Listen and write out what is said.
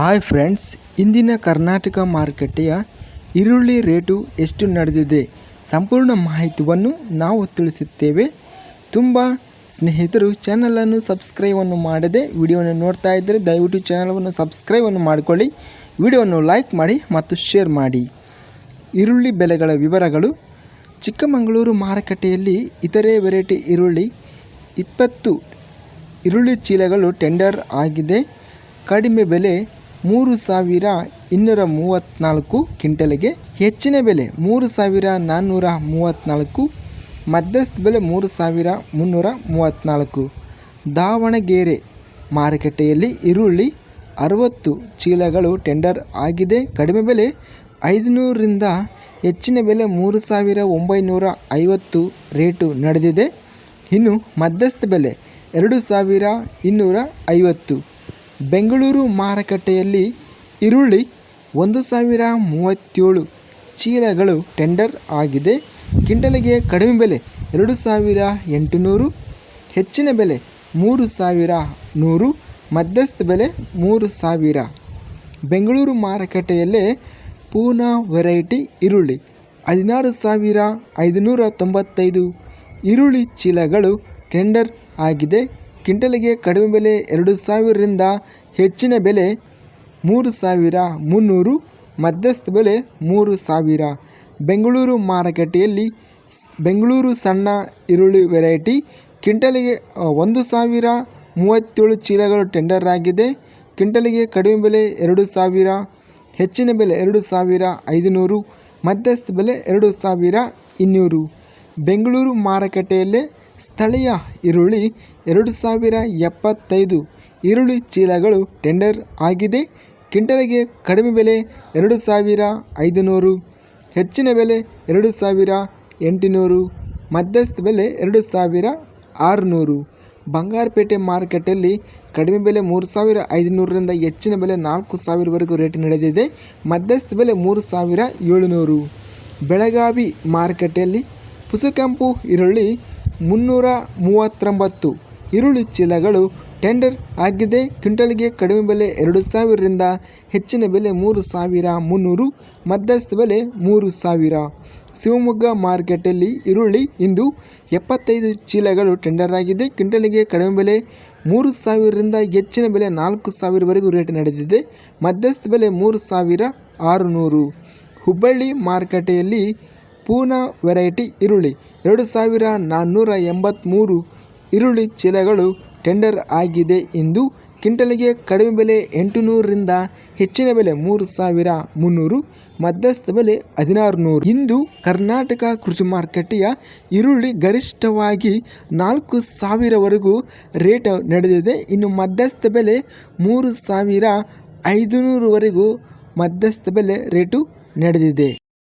Hi friends, ಇಂದಿನ ಕರ್ನಾಟಕ ಮಾರುಕಟ್ಟೆಯ ಈರುಳ್ಳಿ ರೇಟು ಎಷ್ಟು ನಡೆದಿದೆ? ಸಂಪೂರ್ಣ ಮಾಹಿತಿಯನ್ನು ನಾವು ತಿಳಿಸುತ್ತೇವೆ. ತುಂಬ ಸ್ನೇಹಿತರು ಚಾನಲನ್ನು ಸಬ್ಸ್ಕ್ರೈಬನ್ನು ಮಾಡದೆ ವಿಡಿಯೋವನ್ನು ನೋಡ್ತಾ ಇದ್ದರೆ ದಯವಿಟ್ಟು ಚಾನಲನ್ನು ಸಬ್ಸ್ಕ್ರೈಬನ್ನು ಮಾಡಿಕೊಳ್ಳಿ. ವಿಡಿಯೋವನ್ನು ಲೈಕ್ ಮಾಡಿ ಮತ್ತು ಶೇರ್ ಮಾಡಿ. ಈರುಳ್ಳಿ ಬೆಲೆಗಳ ವಿವರಗಳು. ಚಿಕ್ಕಮಗಳೂರು ಮಾರುಕಟ್ಟೆಯಲ್ಲಿ ಇತರೆ ವೆರೈಟಿ ಈರುಳ್ಳಿ ಇಪ್ಪತ್ತು ಈರುಳ್ಳಿ ಚೀಲಗಳು ಟೆಂಡರ್ ಆಗಿದೆ. ಕಡಿಮೆ ಬೆಲೆ ಮೂರು ಸಾವಿರ ಇನ್ನೂರ ಮೂವತ್ತ್ನಾಲ್ಕು ಕ್ವಿಂಟಲ್ಗೆ ಹೆಚ್ಚಿನ ಬೆಲೆ ಮೂರು ಸಾವಿರ ನಾನ್ನೂರ ಮೂವತ್ತ್ನಾಲ್ಕು, ಮಧ್ಯಸ್ಥ ಬೆಲೆ ಮೂರು ಸಾವಿರ ಮುನ್ನೂರ ಮೂವತ್ತ್ನಾಲ್ಕು. ದಾವಣಗೆರೆ ಮಾರುಕಟ್ಟೆಯಲ್ಲಿ ಈರುಳ್ಳಿ ಅರವತ್ತು ಚೀಲಗಳು ಟೆಂಡರ್ ಆಗಿದೆ. ಕಡಿಮೆ ಬೆಲೆ ಐದುನೂರರಿಂದ ಹೆಚ್ಚಿನ ಬೆಲೆ ಮೂರು ಸಾವಿರ ಒಂಬೈನೂರ ಐವತ್ತು ರೇಟು ನಡೆದಿದೆ. ಇನ್ನು ಮಧ್ಯಸ್ಥ ಬೆಲೆ ಎರಡು ಸಾವಿರ ಇನ್ನೂರ ಐವತ್ತು. ಬೆಂಗಳೂರು ಮಾರುಕಟ್ಟೆಯಲ್ಲಿ ಈರುಳ್ಳಿ ಒಂದು ಸಾವಿರ ಮೂವತ್ತೇಳು ಚೀಲಗಳು ಟೆಂಡರ್ ಆಗಿದೆ. ಕಿಂಡಲಿಗೆ ಕಡಿಮೆ ಬೆಲೆ ಎರಡು ಸಾವಿರ ಎಂಟುನೂರು, ಹೆಚ್ಚಿನ ಬೆಲೆ ಮೂರು ಸಾವಿರ ನೂರು, ಮಧ್ಯಸ್ಥ ಬೆಲೆ ಮೂರು ಸಾವಿರ. ಬೆಂಗಳೂರು ಮಾರುಕಟ್ಟೆಯಲ್ಲೇ ಪೂನಾ ವೆರೈಟಿ ಈರುಳ್ಳಿ ಹದಿನಾರು ಸಾವಿರ ಐದುನೂರ ತೊಂಬತ್ತೈದು ಈರುಳ್ಳಿ ಚೀಲಗಳು ಟೆಂಡರ್ ಆಗಿದೆ. ಕ್ವಿಂಟಲಿಗೆ ಕಡಿಮೆ ಬೆಲೆ ಎರಡು ಸಾವಿರದಿಂದ ಹೆಚ್ಚಿನ ಬೆಲೆ ಮೂರು ಸಾವಿರ ಮುನ್ನೂರು, ಮಧ್ಯಸ್ಥ ಬೆಲೆ ಮೂರು ಸಾವಿರ. ಬೆಂಗಳೂರು ಮಾರುಕಟ್ಟೆಯಲ್ಲಿ ಬೆಂಗಳೂರು ಸಣ್ಣ ಈರುಳ್ಳಿ ವೆರೈಟಿ ಕ್ವಿಂಟಲಿಗೆ ಒಂದು ಸಾವಿರ ಮೂವತ್ತೇಳು ಚೀಲಗಳು ಟೆಂಡರ್ ಆಗಿದೆ. ಕ್ವಿಂಟಲಿಗೆ ಕಡಿಮೆ ಬೆಲೆ ಎರಡು ಸಾವಿರ, ಹೆಚ್ಚಿನ ಬೆಲೆ ಎರಡು ಸಾವಿರ ಐದುನೂರು, ಮಧ್ಯಸ್ಥ ಬೆಲೆ ಎರಡು ಸಾವಿರ ಇನ್ನೂರು. ಬೆಂಗಳೂರು ಮಾರುಕಟ್ಟೆಯಲ್ಲೇ ಸ್ಥಳೀಯ ಈರುಳ್ಳಿ ಎರಡು ಸಾವಿರ ಎಪ್ಪತ್ತೈದು ಈರುಳ್ಳಿ ಚೀಲಗಳು ಟೆಂಡರ್ ಆಗಿದೆ. ಕ್ವಿಂಟಲಿಗೆ ಕಡಿಮೆ ಬೆಲೆ ಎರಡು ಸಾವಿರ ಐದುನೂರು ಹೆಚ್ಚಿನ ಬೆಲೆ ಎರಡು ಸಾವಿರ ಎಂಟುನೂರು ಮಧ್ಯಸ್ಥ ಬೆಲೆ ಎರಡು ಸಾವಿರ ಆರುನೂರು ಬಂಗಾರಪೇಟೆ ಮಾರುಕಟ್ಟೆಯಲ್ಲಿ ಕಡಿಮೆ ಬೆಲೆ ಮೂರು ಸಾವಿರ ಐದುನೂರರಿಂದ ಹೆಚ್ಚಿನ ಬೆಲೆ ನಾಲ್ಕು ಸಾವಿರವರೆಗೂ ರೇಟ್ ನಡೆದಿದೆ. ಮಧ್ಯಸ್ಥ ಬೆಲೆ ಮೂರು ಸಾವಿರ ಏಳುನೂರು ಬೆಳಗಾವಿ ಮಾರುಕಟ್ಟೆಯಲ್ಲಿ ಪುಸುಕೆಂಪು ಈರುಳ್ಳಿ ಮುನ್ನೂರ ಮೂವತ್ತೊಂಬತ್ತು ಈರುಳ್ಳಿ ಚೀಲಗಳು ಟೆಂಡರ್ ಆಗಿದೆ. ಕ್ವಿಂಟಲ್ಗೆ ಕಡಿಮೆ ಬೆಲೆ ಎರಡು ಸಾವಿರದಿಂದ ಹೆಚ್ಚಿನ ಬೆಲೆ ಮೂರು ಸಾವಿರ ಮುನ್ನೂರು, ಮಧ್ಯಸ್ಥ ಬೆಲೆ ಮೂರು ಸಾವಿರ. ಶಿವಮೊಗ್ಗ ಮಾರ್ಕೆಟಲ್ಲಿ ಈರುಳ್ಳಿ ಇಂದು ಎಪ್ಪತ್ತೈದು ಚೀಲಗಳು ಟೆಂಡರ್ ಆಗಿದೆ. ಕ್ವಿಂಟಲ್ಗೆ ಕಡಿಮೆ ಬೆಲೆ ಮೂರು ಸಾವಿರದಿಂದ ಹೆಚ್ಚಿನ ಬೆಲೆ ನಾಲ್ಕು ಸಾವಿರವರೆಗೂ ರೇಟ್ ನಡೆದಿದೆ. ಮಧ್ಯಸ್ಥ ಬೆಲೆ ಮೂರು ಸಾವಿರ ಆರುನೂರು. ಹುಬ್ಬಳ್ಳಿ ಮಾರುಕಟ್ಟೆಯಲ್ಲಿ ಪೂನಾ ವೆರೈಟಿ ಈರುಳ್ಳಿ. ಎರಡು ಸಾವಿರ ನಾನ್ನೂರ ಎಂಬತ್ತ್ಮೂರು ಈರುಳ್ಳಿ ಚೀಲಗಳು ಟೆಂಡರ್ ಆಗಿದೆ ಎಂದು ಕ್ವಿಂಟಲಿಗೆ ಕಡಿಮೆ ಬೆಲೆ ಎಂಟುನೂರರಿಂದ ಹೆಚ್ಚಿನ ಬೆಲೆ ಮೂರು ಸಾವಿರ ಮುನ್ನೂರು, ಮಧ್ಯಸ್ಥ ಬೆಲೆ ಹದಿನಾರು ನೂರು ಇಂದು ಕರ್ನಾಟಕ ಕೃಷಿ ಮಾರುಕಟ್ಟೆಯ ಈರುಳ್ಳಿ ಗರಿಷ್ಠವಾಗಿ ನಾಲ್ಕು ಸಾವಿರವರೆಗೂ ರೇಟ್ ನಡೆದಿದೆ. ಇನ್ನು ಮಧ್ಯಸ್ಥ ಬೆಲೆ ಮೂರು ಸಾವಿರ ಐದುನೂರುವರೆಗೂ ಮಧ್ಯಸ್ಥ ಬೆಲೆ ರೇಟು ನಡೆದಿದೆ.